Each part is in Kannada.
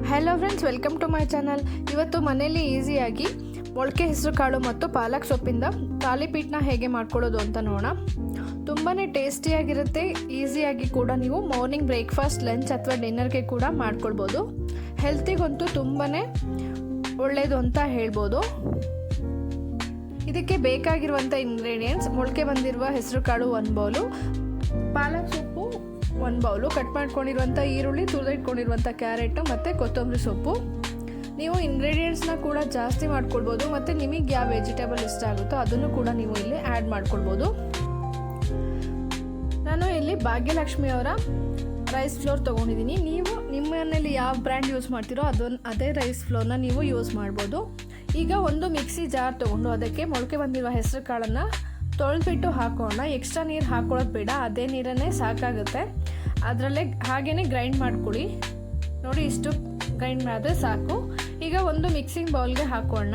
Hello friends welcome to my channel ಇವತ್ತು ಮನೆಯಲ್ಲಿ ಈಸಿಯಾಗಿ ಮೊಳಕೆ ಹೆಸರು ಕಾಳು ಮತ್ತು ಪಾಲಕ್ ಸೊಪ್ಪಿಂದ ತಾಲಿಪೀಟ್ನ ಹೇಗೆ ಮಾಡ್ಕೊಳ್ಳೋದು ಅಂತ ನೋಡೋಣ. ತುಂಬಾ ಟೇಸ್ಟಿಯಾಗಿರುತ್ತೆ ಈಸಿಯಾಗಿ ಕೂಡ ನೀವು ಮಾರ್ನಿಂಗ್ ಬ್ರೇಕ್ಫಾಸ್ಟ್ ಲಂಚ್ ಅಥವಾ ಡಿನ್ನರ್ಗೆ ಕೂಡ ಮಾಡ್ಕೊಳ್ಬೋದು. ಹೆಲ್ತಿಗಂತೂ ತುಂಬಾ ಒಳ್ಳೆಯದು ಅಂತ ಹೇಳ್ಬೋದು. ಇದಕ್ಕೆ ಬೇಕಾಗಿರುವಂಥ ಇಂಗ್ರೀಡಿಯೆಂಟ್ಸ್ ಮೊಳಕೆ ಬಂದಿರುವ ಹೆಸರು ಕಾಳು ಒಂದು ಬೌಲು ಪಾಲಕ್ ಸೊಪ್ಪು ಒಂದು ಬೌಲು ಕಟ್ ಮಾಡ್ಕೊಂಡಿರುವಂಥ ಈರುಳ್ಳಿ, ತುರಿದಿಟ್ಕೊಂಡಿರುವಂಥ ಕ್ಯಾರೆಟು ಮತ್ತು ಕೊತ್ತಂಬರಿ ಸೊಪ್ಪು. ನೀವು ಇಂಗ್ರೀಡಿಯೆಂಟ್ಸ್ನ ಕೂಡ ಜಾಸ್ತಿ ಮಾಡ್ಕೊಳ್ಬೋದು ಮತ್ತು ನಿಮಗೆ ಯಾವ ವೆಜಿಟೇಬಲ್ ಇಷ್ಟ ಆಗುತ್ತೋ ಅದನ್ನು ಕೂಡ ನೀವು ಇಲ್ಲಿ ಆ್ಯಡ್ ಮಾಡ್ಕೊಳ್ಬೋದು. ನಾನು ಇಲ್ಲಿ ಭಾಗ್ಯಲಕ್ಷ್ಮಿ ಅವರ ರೈಸ್ ಫ್ಲೋರ್ ತೊಗೊಂಡಿದ್ದೀನಿ. ನೀವು ನಿಮ್ಮ ಮನೇಲಿ ಯಾವ ಬ್ರ್ಯಾಂಡ್ ಯೂಸ್ ಮಾಡ್ತೀರೋ ಅದನ್ನು ಅದೇ ರೈಸ್ ಫ್ಲೋರ್ನ ನೀವು ಯೂಸ್ ಮಾಡ್ಬೋದು. ಈಗ ಒಂದು ಮಿಕ್ಸಿ ಜಾರ್ ತೊಗೊಂಡು ಅದಕ್ಕೆ ಮೊಳಕೆ ಬಂದಿರುವ ಹೆಸರು ಕಾಳನ್ನು ತೊಳೆದ್ಬಿಟ್ಟು ಹಾಕೋಣ. ಎಕ್ಸ್ಟ್ರಾ ನೀರು ಹಾಕೊಳ್ಳೋದು ಬೇಡ, ಅದೇ ನೀರನ್ನೇ ಸಾಕಾಗುತ್ತೆ. ಅದರಲ್ಲೇ ಹಾಗೇ ಗ್ರೈಂಡ್ ಮಾಡ್ಕೊಳ್ಳಿ. ನೋಡಿ ಇಷ್ಟು ಗ್ರೈಂಡ್ ಮಾಡಿದ್ರೆ ಸಾಕು. ಈಗ ಒಂದು ಮಿಕ್ಸಿಂಗ್ ಬೌಲ್ಗೆ ಹಾಕೋಣ.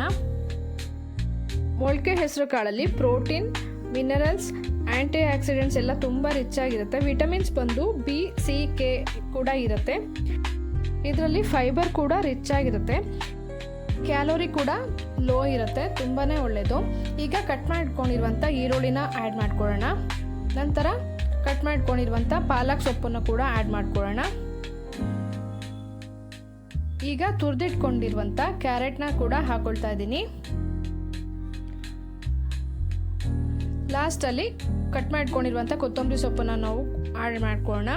ಮೊಳಕೆ ಹೆಸರು ಕಾಳಲ್ಲಿ ಪ್ರೋಟೀನ್ ಮಿನರಲ್ಸ್ ಆ್ಯಂಟಿ ಆಕ್ಸಿಡೆಂಟ್ಸ್ ಎಲ್ಲ ತುಂಬ ರಿಚ್ ಆಗಿರುತ್ತೆ. ವಿಟಮಿನ್ಸ್ ಬಂದು ಬಿ ಸಿ ಕೆ ಕೂಡ ಇರುತ್ತೆ. ಇದರಲ್ಲಿ ಫೈಬರ್ ಕೂಡ ರಿಚ್ ಆಗಿರುತ್ತೆ. ಕ್ಯಾಲೋರಿ ಕೂಡ ಲೋ ಇರುತ್ತೆ ತುಂಬಾ ಒಳ್ಳೆಯದು ಈಗ ಕಟ್ ಮಾಡ್ಕೊಂಡಿರುವಂಥ ಈರುಳ್ಳಿನ ಆ್ಯಡ್ ಮಾಡ್ಕೊಳ್ಳೋಣ. ನಂತರ ಕಟ್ ಮಾಡ್ಕೊಂಡಿರುವಂಥ ಪಾಲಕ್ ಸೊಪ್ಪನ್ನು ಕೂಡ ಆ್ಯಡ್ ಮಾಡ್ಕೊಳ್ಳೋಣ. ಈಗ ತುರಿದಿಟ್ಕೊಂಡಿರುವಂಥ ಕ್ಯಾರೆಟ್ನ ಕೂಡ ಹಾಕೊಳ್ತಾ ಇದ್ದೀನಿ. ಲಾಸ್ಟಲ್ಲಿ ಕಟ್ ಮಾಡ್ಕೊಂಡಿರುವಂಥ ಕೊತ್ತಂಬರಿ ಸೊಪ್ಪನ್ನು ನಾವು ಆ್ಯಡ್ ಮಾಡ್ಕೊಳ್ಳೋಣ.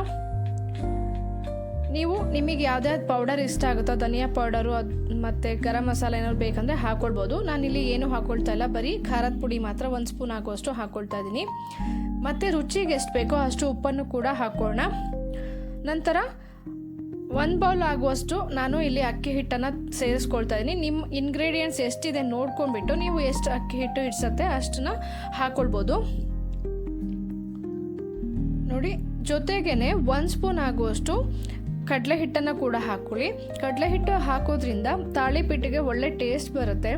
ನೀವು ನಿಮಗೆ ಯಾವುದೇ ಪೌಡರ್ ಇಷ್ಟ ಆಗುತ್ತೋ, ಧನಿಯಾ ಪೌಡರು ಅದು ಮತ್ತು ಗರಂ ಮಸಾಲೆ ಏನಾದ್ರು ಬೇಕಂದರೆ ಹಾಕ್ಕೊಳ್ಬೋದು ಇಲ್ಲಿ ಏನು ಹಾಕ್ಕೊಳ್ತಾ ಇಲ್ಲ, ಬರೀ ಖಾರದ ಪುಡಿ ಮಾತ್ರ ಒಂದು ಸ್ಪೂನ್ ಹಾಕುವಷ್ಟು ಹಾಕ್ಕೊಳ್ತಾ ಇದ್ದೀನಿ ಮತ್ತು ರುಚಿಗೆ ಎಷ್ಟು ಬೇಕೋ ಅಷ್ಟು ಉಪ್ಪನ್ನು ಕೂಡ ಹಾಕೋಣ. ನಂತರ ಒಂದು ಬೌಲ್ ಆಗುವಷ್ಟು ನಾನು ಇಲ್ಲಿ ಅಕ್ಕಿ ಹಿಟ್ಟನ್ನು ಸೇರಿಸ್ಕೊಳ್ತಾ ಇದ್ದೀನಿ ನಿಮ್ಮ ಇಂಗ್ರೀಡಿಯೆಂಟ್ಸ್ ಎಷ್ಟಿದೆ ನೋಡ್ಕೊಂಡ್ಬಿಟ್ಟು ನೀವು ಎಷ್ಟು ಅಕ್ಕಿ ಹಿಟ್ಟು ಇಡ್ಸತ್ತೆ ಅಷ್ಟನ್ನ ಹಾಕ್ಕೊಳ್ಬೋದು ನೋಡಿ ಜೊತೆಗೇ ಒಂದು ಸ್ಪೂನ್ ಆಗುವಷ್ಟು ಕಡಲೆ ಹಿಟ್ಟನ್ನು ಕೂಡ ಹಾಕೊಳ್ಳಿ. ಕಡಲೆ ಹಿಟ್ಟು ಹಾಕೋದ್ರಿಂದ ತಾಳಿಪಿಟ್ಟಿಗೆ ಒಳ್ಳೆ ಟೇಸ್ಟ್ ಬರುತ್ತೆ.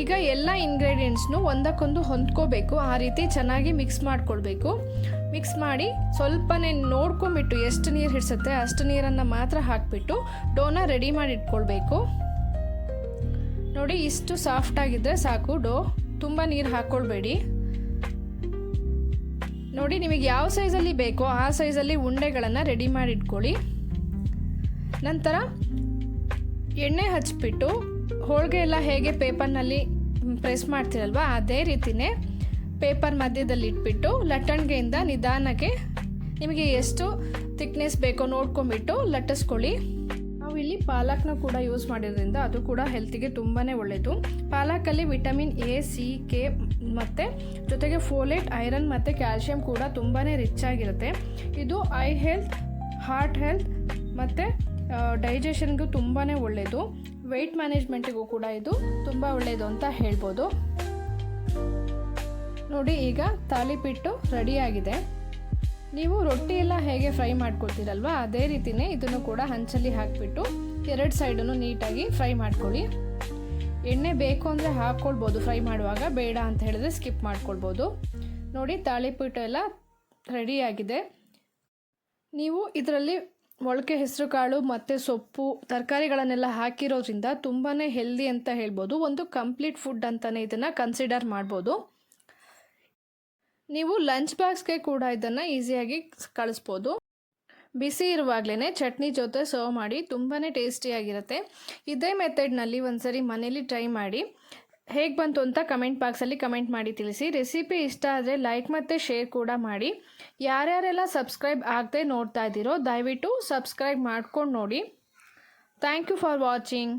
ಈಗ ಎಲ್ಲ ಇಂಗ್ರೀಡಿಯೆಂಟ್ಸ್ನು ಒಂದಕ್ಕೊಂದು ಹೊಂದ್ಕೋಬೇಕು. ಆ ರೀತಿ ಚೆನ್ನಾಗಿ ಮಿಕ್ಸ್ ಮಾಡ್ಕೊಳ್ಬೇಕು. ಮಿಕ್ಸ್ ಮಾಡಿ ಸ್ವಲ್ಪನೇ ನೋಡ್ಕೊಂಬಿಟ್ಟು ಎಷ್ಟು ನೀರು ಹಿಡಿಸುತ್ತೆ ಅಷ್ಟು ನೀರನ್ನು ಮಾತ್ರ ಹಾಕಿಬಿಟ್ಟು ಡೋನ ರೆಡಿ ಮಾಡಿ ಇಟ್ಕೊಳ್ಬೇಕು ನೋಡಿ ಇಷ್ಟು ಸಾಫ್ಟ್ ಆಗಿದ್ದರೆ ಸಾಕು. ಡೋ, ತುಂಬ ನೀರು ಹಾಕ್ಕೊಳ್ಬೇಡಿ ನೋಡಿ, ನಿಮಗೆ ಯಾವ ಸೈಜಲ್ಲಿ ಬೇಕೋ ಆ ಸೈಜಲ್ಲಿ ಉಂಡೆಗಳನ್ನು ರೆಡಿ ಮಾಡಿ ಇಟ್ಕೊಳ್ಳಿ ನಂತರ ಎಣ್ಣೆ ಹಚ್ಚಿಬಿಟ್ಟು ಹೋಳಿಗೆ ಎಲ್ಲ ಹೇಗೆ ಪೇಪರ್ನಲ್ಲಿ ಪ್ರೆಸ್ ಮಾಡ್ತೀರಲ್ವ, ಅದೇ ರೀತಿಯೇ ಪೇಪರ್ ಮಧ್ಯದಲ್ಲಿ ಇಟ್ಬಿಟ್ಟು ಲಟ್ಟಣಿಗೆಯಿಂದ ನಿಧಾನಕ್ಕೆ ನಿಮಗೆ ಎಷ್ಟು ಥಿಕ್ನೆಸ್ ಬೇಕೋ ನೋಡ್ಕೊಂಬಿಟ್ಟು ಲಟ್ಟಿಸ್ಕೊಳ್ಳಿ. ನಾವು ಇಲ್ಲಿ ಪಾಲಕ್ನ ಕೂಡ ಯೂಸ್ ಮಾಡಿರೋದ್ರಿಂದ ಅದು ಕೂಡ ಹೆಲ್ತಿಗೆ ತುಂಬಾ ಒಳ್ಳೆಯದು ಪಾಲಕಲ್ಲಿ ವಿಟಮಿನ್ ಎ ಸಿ ಕೆ ಮತ್ತು ಜೊತೆಗೆ ಫೋಲೇಟ್ ಐರನ್ ಮತ್ತು ಕ್ಯಾಲ್ಶಿಯಂ ಕೂಡ ತುಂಬಾ ರಿಚ್ ಆಗಿರುತ್ತೆ. ಇದು ಐ ಹೆಲ್ತ್ ಹಾರ್ಟ್ ಹೆಲ್ತ್ ಮತ್ತು ಡೈಜೆಷನ್ಗೂ ತುಂಬಾ ಒಳ್ಳೆಯದು ವೆಯ್ಟ್ ಮ್ಯಾನೇಜ್ಮೆಂಟಿಗೂ ಕೂಡ ಇದು ತುಂಬ ಒಳ್ಳೆಯದು ಅಂತ ಹೇಳ್ಬೋದು. ನೋಡಿ ಈಗ ತಾಲಿಪಿಟ್ಟು ರೆಡಿಯಾಗಿದೆ ನೀವು ರೊಟ್ಟಿ ಎಲ್ಲ ಹೇಗೆ ಫ್ರೈ ಮಾಡ್ಕೊಳ್ತೀರಲ್ವ? ಅದೇ ರೀತಿನೇ ಇದನ್ನು ಕೂಡ ಹಂಚಲ್ಲಿ ಹಾಕಿಬಿಟ್ಟು ಎರಡು ಸೈಡನ್ನು ನೀಟಾಗಿ ಫ್ರೈ ಮಾಡ್ಕೊಳ್ಳಿ. ಎಣ್ಣೆ ಬೇಕು ಅಂದರೆ ಹಾಕ್ಕೊಳ್ಬೋದು, ಫ್ರೈ ಮಾಡುವಾಗ. ಬೇಡ ಅಂತ ಹೇಳಿದ್ರೆ ಸ್ಕಿಪ್ ಮಾಡ್ಕೊಳ್ಬೋದು. ನೋಡಿ, ತಾಳಿಪೀಠ ಎಲ್ಲ ರೆಡಿಯಾಗಿದೆ ನೀವು ಇದರಲ್ಲಿ ಮೊಳಕೆ ಹೆಸರು ಕಾಳು ಮತ್ತು ಸೊಪ್ಪು, ತರಕಾರಿಗಳನ್ನೆಲ್ಲ ಹಾಕಿರೋದ್ರಿಂದ ತುಂಬಾ ಹೆಲ್ದಿ ಅಂತ ಹೇಳ್ಬೋದು. ಒಂದು ಕಂಪ್ಲೀಟ್ ಫುಡ್ ಅಂತಲೇ ಇದನ್ನು ಕನ್ಸಿಡರ್ ಮಾಡ್ಬೋದು. ನೀವು ಲಂಚ್ ಬಾಕ್ಸ್ಗೆ ಕೂಡ ಇದನ್ನು ಈಸಿಯಾಗಿ ಕಳಿಸ್ಬೋದು. ಬಿಸಿ ಇರುವಾಗಲೇ ಚಟ್ನಿ ಜೊತೆ ಸರ್ವ್ ಮಾಡಿ ತುಂಬಾ ಟೇಸ್ಟಿಯಾಗಿರುತ್ತೆ ಇದೇ ಮೆಥಡ್ನಲ್ಲಿ ಒಂದ್ಸರಿ ಮನೇಲಿ ಟ್ರೈ ಮಾಡಿ. ಹೇಗೆ ಬಂತು ಅಂತ ಕಮೆಂಟ್ ಬಾಕ್ಸಲ್ಲಿ ಕಮೆಂಟ್ ಮಾಡಿ ತಿಳಿಸಿ. ರೆಸಿಪಿ ಇಷ್ಟ ಆದರೆ ಲೈಕ್ ಮತ್ತು ಶೇರ್ ಕೂಡ ಮಾಡಿ. ಯಾರ್ಯಾರೆಲ್ಲ ಸಬ್ಸ್ಕ್ರೈಬ್ ಆಗದೆ ನೋಡ್ತಾ ಇದ್ದೀರೋ ದಯವಿಟ್ಟು ಸಬ್ಸ್ಕ್ರೈಬ್ ಮಾಡ್ಕೊಂಡು ನೋಡಿ. Thank you for watching